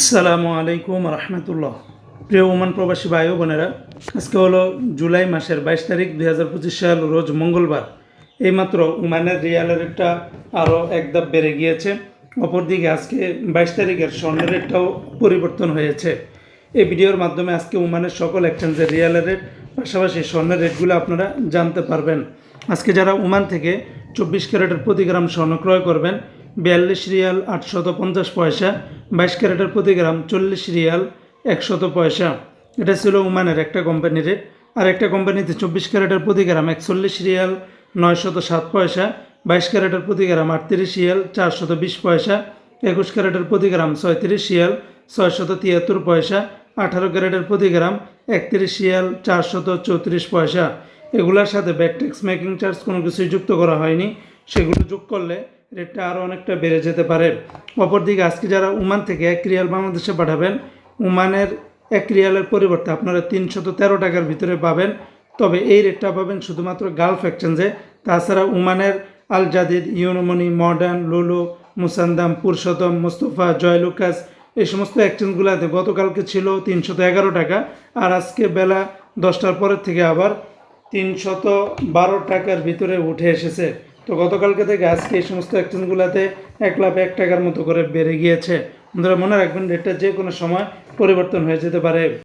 আসসালামু আলাইকুম রহমতুল্লাহ। প্রিয় ওমান প্রবাসী ভাই বোনেরা, আজকে হলো জুলাই মাসের বাইশ তারিখ দুই হাজার পঁচিশ সাল, রোজ মঙ্গলবার। এইমাত্র ওমানের রিয়ালের রেটটা আরও এক ধাপ বেড়ে গিয়েছে। অপরদিকে আজকে বাইশ তারিখের স্বর্ণের রেটটাও পরিবর্তন হয়েছে। এই ভিডিওর মাধ্যমে আজকে ওমানের সকল এক্সচেঞ্জের রিয়ালের রেট, পাশাপাশি স্বর্ণের রেটগুলো আপনারা জানতে পারবেন। আজকে যারা ওমান থেকে চব্বিশ ক্যারেটের প্রতি গ্রাম স্বর্ণ ক্রয় করবেন, বিয়াল্লিশ রিয়াল আটশত পঞ্চাশ পয়সা বাইশ ক্যারেটের প্রতি গ্রাম চল্লিশ রিয়াল একশত পয়সা। এটা ছিল ওমানের একটা কোম্পানির। রেট আর একটা কোম্পানিতে চব্বিশ ক্যারেটের প্রতি গ্রাম একচল্লিশ রিয়াল নয়শত সাত পয়সা, বাইশ ক্যারেটের প্রতি গ্রাম আটত্রিশ রিয়াল চারশত বিশ পয়সা, একুশ ক্যারেটের প্রতি গ্রাম ছয়ত্রিশ রিয়াল ছয়শত তিয়াত্তর পয়সা, আঠারো ক্যারেটের প্রতি গ্রাম একত্রিশ রিয়াল চারশত চৌত্রিশ পয়সা। এগুলোর সাথে ব্যাকটেক্স মেকিং চার্জ কোনো কিছুই যুক্ত করা হয়নি। সেগুলো যোগ করলে রেটটা আরও অনেকটা বেড়ে যেতে পারে। অপরদিকে আজকে যারা ওমান থেকে এক রিয়াল বাংলাদেশে পাঠাবেন, ওমানের এক রিয়ালের পরিবর্তে আপনারা তিনশত তেরো টাকার ভিতরে পাবেন। তবে এই রেটটা পাবেন শুধুমাত্র গালফ এক্সচেঞ্জে তাছাড়া ওমানের আল জাদিদ ইউনোমনি মডার্ন, লুলু, মুসান্দাম, পুরুষোত্তম, মুস্তফা জয়লুকাস এই সমস্ত এক্সচেঞ্জগুলোতে গতকালকে ছিল তিনশত এগারো টাকা, আর আজকে বেলা দশটার পরের থেকে আবার তিনশত বারো টাকার ভিতরে উঠে এসেছে। তো গতকালকে থেকে আজকে এই সমস্ত এক্সচেঞ্জগুলোতে এক লাভ এক টাকার মতো করে বেড়ে গিয়েছে। বন্ধুরা, মনে রাখবেন রেটটা যে কোনো সময় পরিবর্তন হয়ে যেতে পারে।